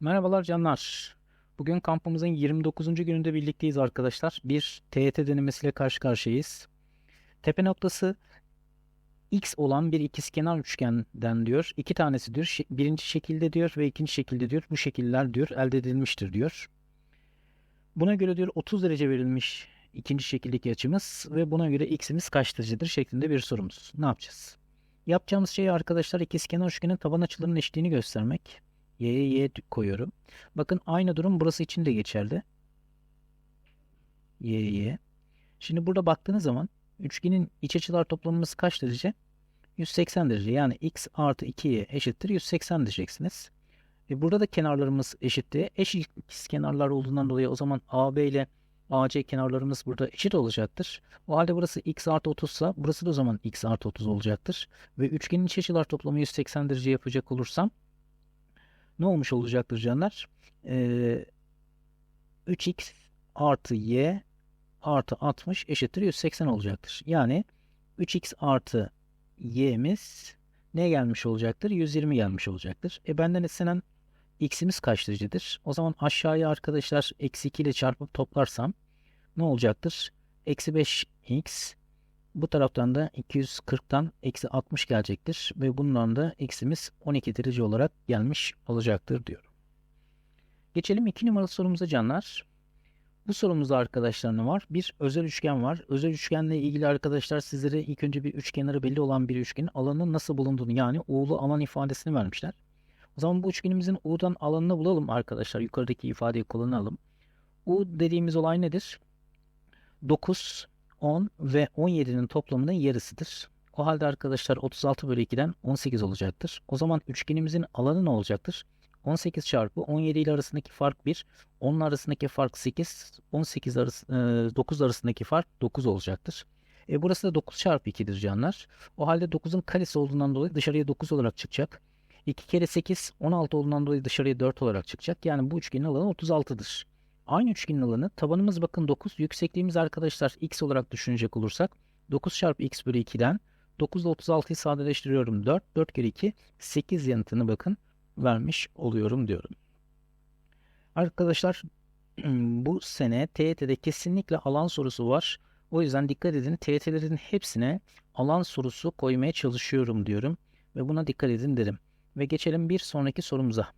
Merhabalar canlar. Bugün kampımızın 29. gününde birlikteyiz arkadaşlar. Bir TYT denemesiyle karşı karşıyayız. Tepe noktası X olan bir ikizkenar üçgenden diyor. İki tanesi diyor. Birinci şekilde diyor ve ikinci şekilde diyor. Bu şekiller diyor elde edilmiştir diyor. Buna göre diyor 30 derece verilmiş ikinci şekildeki açımız ve buna göre x'imiz kaç derecedir şeklinde bir sorumuz. Ne yapacağız? Yapacağımız şey arkadaşlar ikizkenar üçgenin taban açılarının eşitliğini göstermek. Y'ye Y koyuyorum. Bakın aynı durum burası için de geçerli. Y, Y. Şimdi burada baktığınız zaman üçgenin iç açılar toplamımız kaç derece? 180 derece. Yani x artı 2y eşittir 180 diyeceksiniz. E burada da kenarlarımız eşitti. Eş ikiz kenarlar olduğundan dolayı o zaman AB ile AC kenarlarımız burada eşit olacaktır. O halde burası x artı 30 ise burası da o zaman x artı 30 olacaktır. Ve üçgenin iç açılar toplamı 180 derece yapacak olursam ne olmuş olacaktır canlar? Ee, 3x artı y artı 60 eşittir 180 olacaktır. Yani 3x artı y'miz ne gelmiş olacaktır? 120 gelmiş olacaktır. E benden istenen x'imiz kaç derecedir? O zaman aşağıya arkadaşlar eksi 2 ile çarpıp toplarsam ne olacaktır? Eksi 5x bu taraftan da 240'tan eksi 60 gelecektir ve bundan da x'imiz 12 derece olarak gelmiş olacaktır diyorum. Geçelim 2 numaralı sorumuza canlar. Bu sorumuzda arkadaşlar ne var? Bir özel üçgen var. Özel üçgenle ilgili arkadaşlar sizlere ilk önce bir üçkenarı belli olan bir üçgenin alanının nasıl bulunduğunu yani u'lu alan ifadesini vermişler. O zaman bu üçgenimizin u'dan alanını bulalım arkadaşlar. Yukarıdaki ifadeyi kullanalım. u dediğimiz olay nedir? 9, 10 ve 17'nin toplamının yarısıdır. O halde arkadaşlar 36 bölü 2'den 18 olacaktır. O zaman üçgenimizin alanı ne olacaktır? 18 çarpı 17 ile arasındaki fark 1. 10 arasındaki fark 8. 18 arası, e, 9 arasındaki fark 9 olacaktır. E burası da 9 çarpı 2'dir canlar. O halde 9'un karesi olduğundan dolayı dışarıya 9 olarak çıkacak. 2 kere 8 16 olduğundan dolayı dışarıya 4 olarak çıkacak. Yani bu üçgenin alanı 36'dır. Aynı üçgenin alanı tabanımız bakın 9. Yüksekliğimiz arkadaşlar x olarak düşünecek olursak 9 çarpı x bölü 2'den 9 ile 36'yı sadeleştiriyorum 4. 4 kere 2 8 yanıtını bakın vermiş oluyorum diyorum. Arkadaşlar bu sene TYT'de kesinlikle alan sorusu var. O yüzden dikkat edin TYT'lerin hepsine alan sorusu koymaya çalışıyorum diyorum. Ve buna dikkat edin derim. Ve geçelim bir sonraki sorumuza.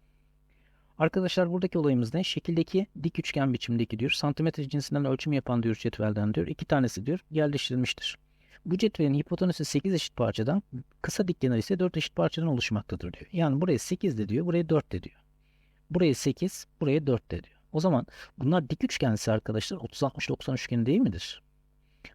Arkadaşlar buradaki olayımız ne? Şekildeki dik üçgen biçimdeki diyor. Santimetre cinsinden ölçüm yapan diyor cetvelden diyor. İki tanesi diyor yerleştirilmiştir. Bu cetvelin hipotenüsü 8 eşit parçadan, kısa dik kenar ise 4 eşit parçadan oluşmaktadır diyor. Yani buraya 8 de diyor, buraya 4 de diyor. Buraya 8, buraya 4 de diyor. O zaman bunlar dik üçgense arkadaşlar 30 60 90 üçgeni değil midir?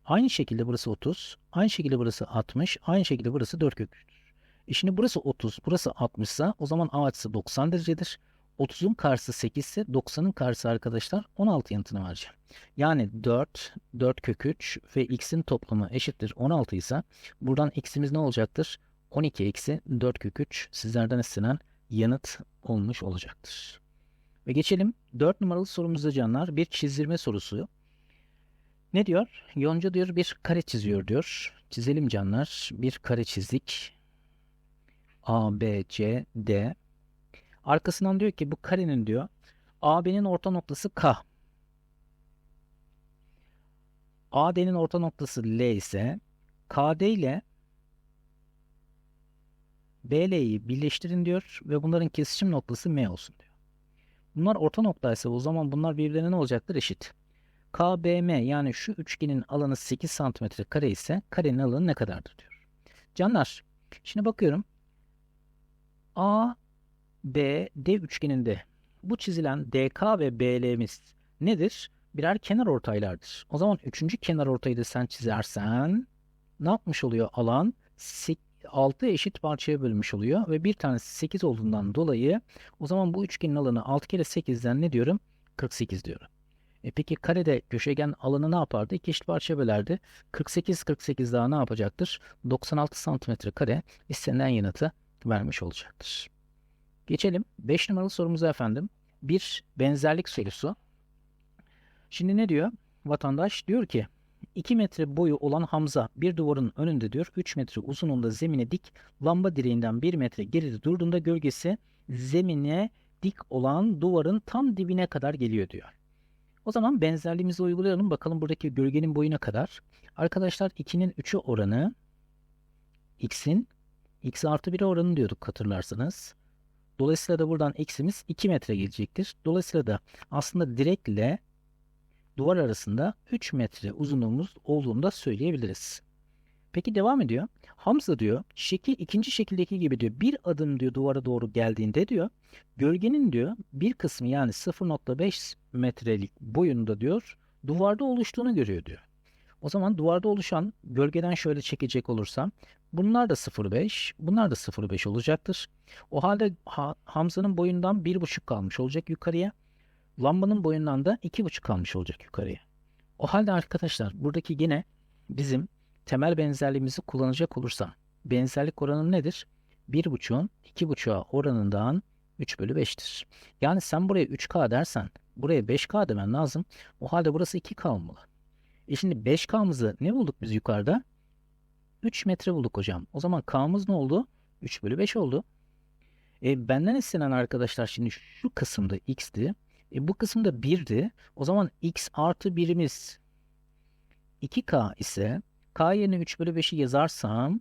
Aynı şekilde burası 30, aynı şekilde burası 60, aynı şekilde burası 4 kök 3'tür. E şimdi burası 30, burası 60 ise o zaman A açısı 90 derecedir. 30'un karşısı 8 ise 90'ın karşısı arkadaşlar 16 yanıtını vereceğim. Yani 4, 4 kök 3 ve x'in toplamı eşittir 16 ise buradan x'imiz ne olacaktır? 12 eksi 4 kök 3 sizlerden istenen yanıt olmuş olacaktır. Ve geçelim 4 numaralı sorumuzda canlar bir çizdirme sorusu. Ne diyor? Yonca diyor bir kare çiziyor diyor. Çizelim canlar. Bir kare çizdik. A, B, C, D. Arkasından diyor ki bu karenin diyor AB'nin orta noktası K. AD'nin orta noktası L ise KD ile BL'yi birleştirin diyor ve bunların kesişim noktası M olsun diyor. Bunlar orta noktaysa o zaman bunlar birbirlerine ne olacaktır? Eşit. KBM yani şu üçgenin alanı 8 cm kare ise karenin alanı ne kadardır diyor. Canlar şimdi bakıyorum. A B, D üçgeninde bu çizilen DK ve BL'miz nedir? Birer kenar ortaylardır. O zaman üçüncü kenar ortayı da sen çizersen ne yapmış oluyor alan? 6 eşit parçaya bölünmüş oluyor ve bir tanesi 8 olduğundan dolayı o zaman bu üçgenin alanı 6 kere 8'den ne diyorum? 48 diyorum. E peki karede köşegen alanı ne yapardı? İki eşit parçaya bölerdi. 48 48 daha ne yapacaktır? 96 santimetre kare istenilen yanıtı vermiş olacaktır. Geçelim 5 numaralı sorumuza efendim. Bir benzerlik sorusu. Şimdi ne diyor? Vatandaş diyor ki 2 metre boyu olan Hamza bir duvarın önünde diyor 3 metre uzunluğunda zemine dik lamba direğinden 1 metre geride durduğunda gölgesi zemine dik olan duvarın tam dibine kadar geliyor diyor. O zaman benzerliğimizi uygulayalım. Bakalım buradaki gölgenin boyuna kadar. Arkadaşlar 2'nin 3'ü oranı x'in x artı 1'e oranı diyorduk hatırlarsanız. Dolayısıyla da buradan x'imiz 2 metre gelecektir. Dolayısıyla da aslında direkle duvar arasında 3 metre uzunluğumuz olduğunu da söyleyebiliriz. Peki devam ediyor. Hamza diyor şekil ikinci şekildeki gibi diyor bir adım diyor duvara doğru geldiğinde diyor gölgenin diyor bir kısmı yani 0.5 metrelik boyunda diyor duvarda oluştuğunu görüyor diyor. O zaman duvarda oluşan gölgeden şöyle çekecek olursam bunlar da 0.5 bunlar da 0.5 olacaktır. O halde ha, Hamza'nın boyundan 1.5 kalmış olacak yukarıya. Lambanın boyundan da 2.5 kalmış olacak yukarıya. O halde arkadaşlar buradaki yine bizim temel benzerliğimizi kullanacak olursam benzerlik oranı nedir? 1.5'un 2.5'a oranından 3 bölü 5'tir. Yani sen buraya 3K dersen buraya 5K demen lazım. O halde burası 2K olmalı. E şimdi 5K'mızı ne bulduk biz yukarıda? 3 metre bulduk hocam. O zaman K'mız ne oldu? 3 bölü 5 oldu. E, benden istenen arkadaşlar şimdi şu kısımda x'ti. E, bu kısımda 1'di. O zaman x artı 1'imiz 2k ise k yerine 3 bölü 5'i yazarsam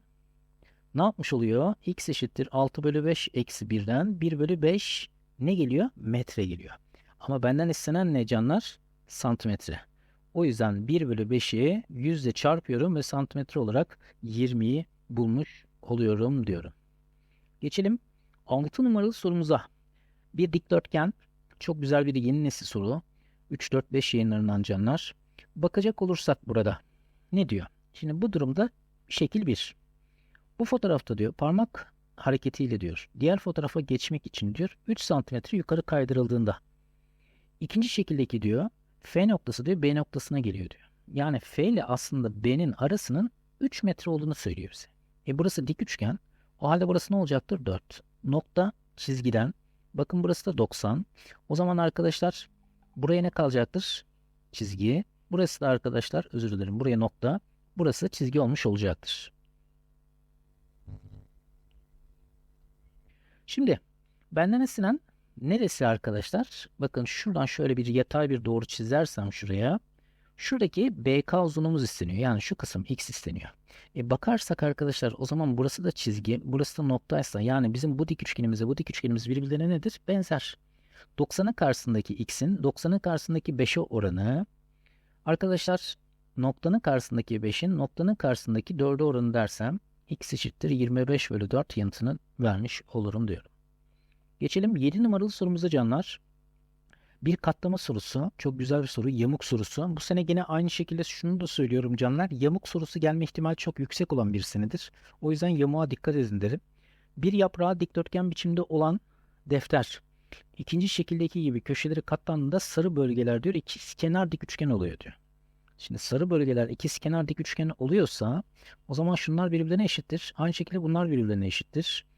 ne yapmış oluyor? x eşittir 6 bölü 5 eksi 1'den 1 bölü 5 ne geliyor? Metre geliyor. Ama benden istenen ne canlar? Santimetre. O yüzden 1 bölü 5'i 100 ile çarpıyorum ve santimetre olarak 20'yi bulmuş oluyorum diyorum. Geçelim 6 numaralı sorumuza. Bir dikdörtgen çok güzel bir yeni nesil soru. 3-4-5 yayınlarından canlar. Bakacak olursak burada ne diyor? Şimdi bu durumda şekil 1. Bu fotoğrafta diyor parmak hareketiyle diyor diğer fotoğrafa geçmek için diyor 3 santimetre yukarı kaydırıldığında. İkinci şekildeki diyor F noktası diyor B noktasına geliyor diyor. Yani F ile aslında B'nin arasının 3 metre olduğunu söylüyor bize. E burası dik üçgen. O halde burası ne olacaktır? 4. Nokta çizgiden. Bakın burası da 90. O zaman arkadaşlar buraya ne kalacaktır? Çizgi. Burası da arkadaşlar özür dilerim buraya nokta. Burası çizgi olmuş olacaktır. Şimdi benden istenen neresi arkadaşlar? Bakın şuradan şöyle bir yatay bir doğru çizersem şuraya. Şuradaki BK uzunluğumuz isteniyor. Yani şu kısım X isteniyor. E bakarsak arkadaşlar o zaman burası da çizgi, burası da noktaysa yani bizim bu dik üçgenimize bu dik üçgenimiz birbirlerine nedir? Benzer. 90'ın karşısındaki x'in 90'ın karşısındaki 5'e oranı arkadaşlar noktanın karşısındaki 5'in noktanın karşısındaki 4'e oranı dersem x eşittir 25 bölü 4 yanıtını vermiş olurum diyorum. Geçelim 7 numaralı sorumuza canlar. Bir katlama sorusu. Çok güzel bir soru. Yamuk sorusu. Bu sene gene aynı şekilde şunu da söylüyorum canlar. Yamuk sorusu gelme ihtimali çok yüksek olan bir senedir. O yüzden yamuğa dikkat edin derim. Bir yaprağı dikdörtgen biçimde olan defter. İkinci şekildeki gibi köşeleri katlandığında sarı bölgeler diyor ikiz kenar dik üçgen oluyor diyor. Şimdi sarı bölgeler ikiz kenar dik üçgen oluyorsa o zaman şunlar birbirlerine eşittir. Aynı şekilde bunlar birbirlerine eşittir.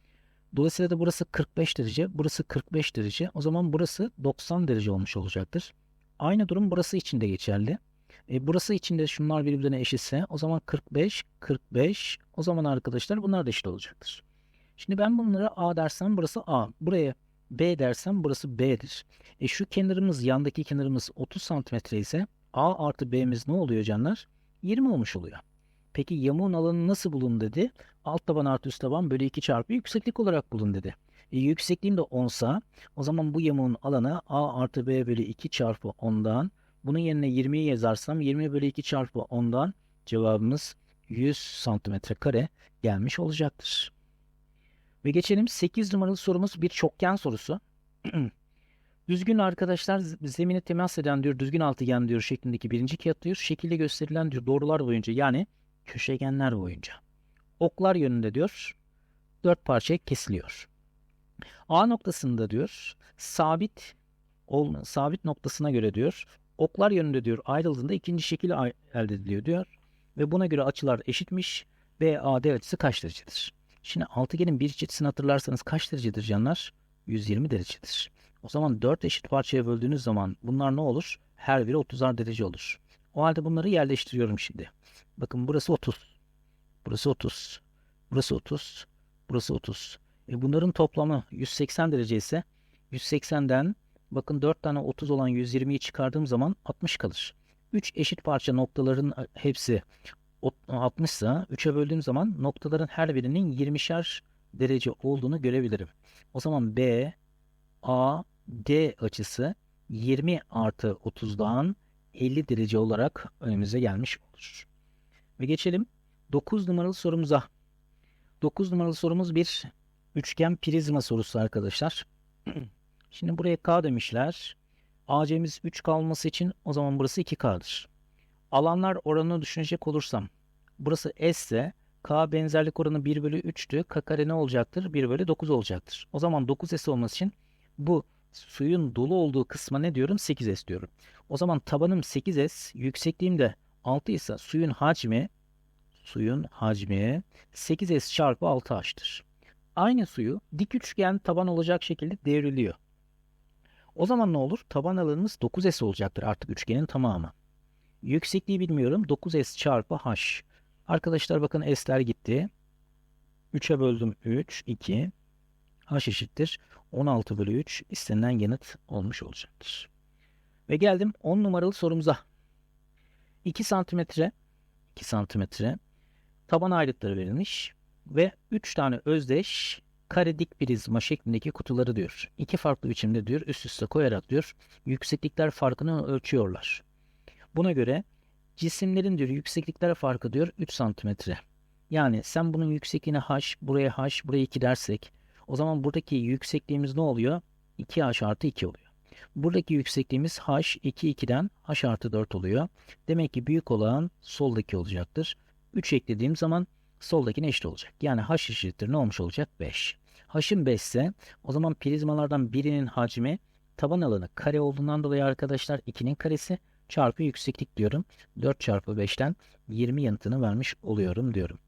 Dolayısıyla da burası 45 derece, burası 45 derece. O zaman burası 90 derece olmuş olacaktır. Aynı durum burası için de geçerli. E, burası için de şunlar birbirine eşitse o zaman 45, 45. O zaman arkadaşlar bunlar da eşit olacaktır. Şimdi ben bunlara A dersem burası A. Buraya B dersem burası B'dir. E şu kenarımız yandaki kenarımız 30 santimetre ise A artı B'miz ne oluyor canlar? 20 olmuş oluyor. Peki yamuğun alanı nasıl bulun dedi. Alt taban artı üst taban bölü 2 çarpı yükseklik olarak bulun dedi. E, yüksekliğim de 10 sa o zaman bu yamuğun alanı A artı B bölü 2 çarpı 10'dan. Bunun yerine 20'yi yazarsam 20 bölü 2 çarpı 10'dan cevabımız 100 santimetre kare gelmiş olacaktır. Ve geçelim 8 numaralı sorumuz bir çokgen sorusu. Düzgün arkadaşlar zemine temas eden diyor düzgün altıgen diyor şeklindeki birinci kağıt diyor. Şekilde gösterilen diyor doğrular boyunca yani köşegenler boyunca. Oklar yönünde diyor dört parçaya kesiliyor. A noktasında diyor sabit ol, sabit noktasına göre diyor oklar yönünde diyor ayrıldığında ikinci şekil elde ediliyor diyor. Ve buna göre açılar eşitmiş. BAD açısı kaç derecedir? Şimdi altıgenin bir açısını hatırlarsanız kaç derecedir canlar? 120 derecedir. O zaman 4 eşit parçaya böldüğünüz zaman bunlar ne olur? Her biri 30'ar derece olur. O halde bunları yerleştiriyorum şimdi. Bakın burası 30. Burası 30. Burası 30. Burası 30. E bunların toplamı 180 derece ise 180'den bakın 4 tane 30 olan 120'yi çıkardığım zaman 60 kalır. 3 eşit parça noktaların hepsi 60 ise 3'e böldüğüm zaman noktaların her birinin 20'şer derece olduğunu görebilirim. O zaman B, A, D açısı 20 artı 30'dan 50 derece olarak önümüze gelmiş olur. Ve geçelim 9 numaralı sorumuza. 9 numaralı sorumuz bir üçgen prizma sorusu arkadaşlar. Şimdi buraya K demişler. AC'miz 3 kalması için o zaman burası 2K'dır. Alanlar oranını düşünecek olursam burası S ise K benzerlik oranı 1 bölü 3'tü. K kare ne olacaktır? 1 bölü 9 olacaktır. O zaman 9S olması için bu suyun dolu olduğu kısma ne diyorum? 8S diyorum. O zaman tabanım 8S, yüksekliğim de 6 ise suyun hacmi suyun hacmi 8S çarpı 6H'tır. Aynı suyu dik üçgen taban olacak şekilde devriliyor. O zaman ne olur? Taban alanımız 9S olacaktır artık üçgenin tamamı. Yüksekliği bilmiyorum. 9S çarpı H. Arkadaşlar bakın S'ler gitti. 3'e böldüm 3, 2. H eşittir. 16 bölü 3 istenilen yanıt olmuş olacaktır. Ve geldim 10 numaralı sorumuza. 2 santimetre 2 santimetre taban ayrıtları verilmiş ve 3 tane özdeş kare dik prizma şeklindeki kutuları diyor. İki farklı biçimde diyor üst üste koyarak diyor yükseklikler farkını ölçüyorlar. Buna göre cisimlerin diyor yükseklikler farkı diyor 3 santimetre. Yani sen bunun yüksekliğine h, buraya h, buraya 2 dersek o zaman buradaki yüksekliğimiz ne oluyor? 2h artı 2 oluyor. Buradaki yüksekliğimiz h 2 2'den h artı 4 oluyor. Demek ki büyük olan soldaki olacaktır. 3 eklediğim zaman soldakine eşit olacak. Yani h eşittir ne olmuş olacak? 5. H'ın 5 ise o zaman prizmalardan birinin hacmi taban alanı kare olduğundan dolayı arkadaşlar 2'nin karesi çarpı yükseklik diyorum. 4 çarpı 5'ten 20 yanıtını vermiş oluyorum diyorum.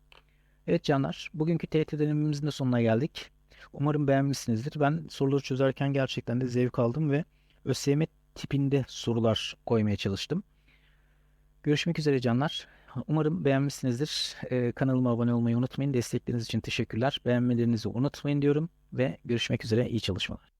Evet canlar bugünkü TET denememizin de sonuna geldik. Umarım beğenmişsinizdir. Ben soruları çözerken gerçekten de zevk aldım ve ÖSYM tipinde sorular koymaya çalıştım. Görüşmek üzere canlar. Umarım beğenmişsinizdir. Ee, kanalıma abone olmayı unutmayın. Destekleriniz için teşekkürler. Beğenmelerinizi unutmayın diyorum ve görüşmek üzere. İyi çalışmalar.